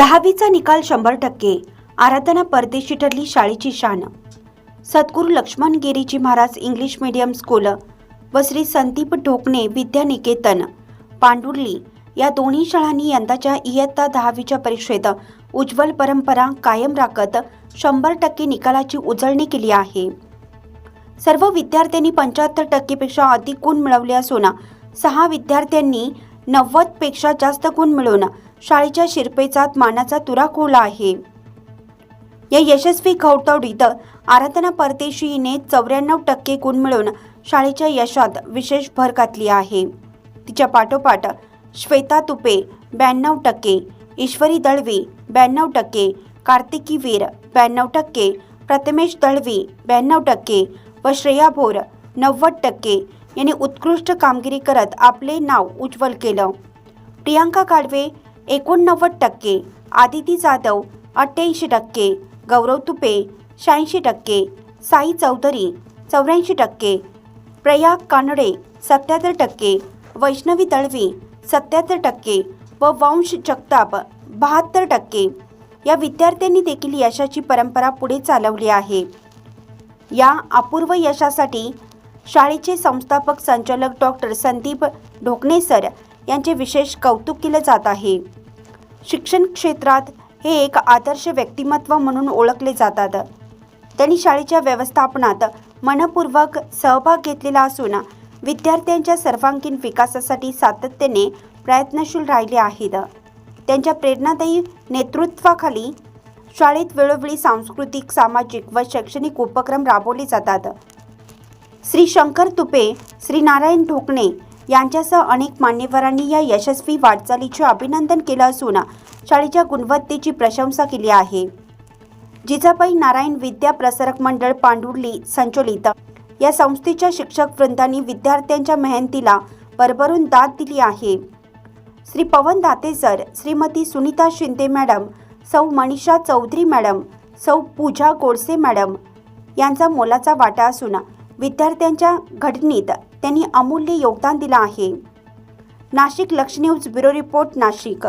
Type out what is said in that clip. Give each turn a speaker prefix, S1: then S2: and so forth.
S1: दहावीचा निकाल शंभर टक्के. आराधना परदेशी ठरली शाळेची शान. Sadguru Laxman Giriji Maharaj English medium school व श्री संदीप ढोकणे विद्यानिकेतन पांडुर्ली या दोन्ही शाळांनी यंदाच्या इयत्ता दहावीच्या परीक्षेत उज्ज्वल परंपरा कायम राखत शंभर टक्के निकालाची उजळणी केली आहे. सर्व विद्यार्थ्यांनी पंच्याहत्तर टक्केपेक्षा अधिक गुण मिळवले असून सहा विद्यार्थ्यांनी नव्वदपेक्षा जास्त गुण मिळवून शाळेच्या शिरपेचात मानाचा तुरा खोवला आहे. या यशस्वी घवतवडीत आराधना परदेशी हिने चौऱ्याण्णव टक्के गुण मिळवून शाळेच्या यशात विशेष भर घातली आहे. तिच्या पाठोपाठ श्वेता तुपे ब्याण्णव टक्के ईश्वरी दळवी ब्याण्णव टक्के कार्तिकी वीर ब्याण्णव टक्के प्रथमेश दळवी ब्याण्णव टक्के व श्रेया भोर नव्वद टक्के यांनी उत्कृष्ट कामगिरी करत आपले नाव उज्ज्वल केलं. प्रियांका काडवे एकोणनव्वद टक्के आदिती जाधव अठ्ठ्याऐंशी टक्के गौरव तुपे शहाऐंशी टक्के साई चौधरी चौऱ्याऐंशी टक्के प्रयाग कानडे सत्याहत्तर टक्के वैष्णवी दळवी सत्याहत्तर टक्के व वंश जगताप बहात्तर टक्के. या विद्यार्थ्यांनी देखील यशाची परंपरा पुढे चालवली आहे. या अपूर्व यशासाठी शाळेचे संस्थापक संचालक डॉक्टर संदीप ढोकणे सर यांचे विशेष कौतुक केलं जात आहे. शिक्षण क्षेत्रात हे एक आदर्श व्यक्तिमत्व म्हणून ओळखले जातात. त्यांनी शाळेच्या व्यवस्थापनात मनपूर्वक सहभाग घेतलेला असून विद्यार्थ्यांच्या सर्वांगीण विकासासाठी सातत्याने प्रयत्नशील राहिले आहेत. त्यांच्या प्रेरणादायी नेतृत्वाखाली शाळेत वेळोवेळी सांस्कृतिक सामाजिक व शैक्षणिक उपक्रम राबवले जातात. श्री शंकर तुपे श्री नारायण ढोकणे यांच्यासह अनेक मान्यवरांनी या यशस्वी वाटचालीचे अभिनंदन केलं असून शाळेच्या गुणवत्तेची प्रशंसा केली आहे. जिजाबाई नारायण विद्या प्रसारक मंडळ पांडुर्ली संचलित या संस्थेच्या शिक्षक वृंदांनी विद्यार्थ्यांच्या मेहनतीला भरभरून दाद दिली आहे. श्री पवन Date sir Shrimati Sunita Shinde madam Sau Manisha Chaudhari madam सौ पूजा गोडसे मॅडम यांचा मोलाचा वाटा असून विद्यार्थ्यांच्या घटनेत त्यांनी अमूल्य योगदान दिलं आहे. नाशिक लक्ष न्यूज ब्युरो रिपोर्ट नाशिक.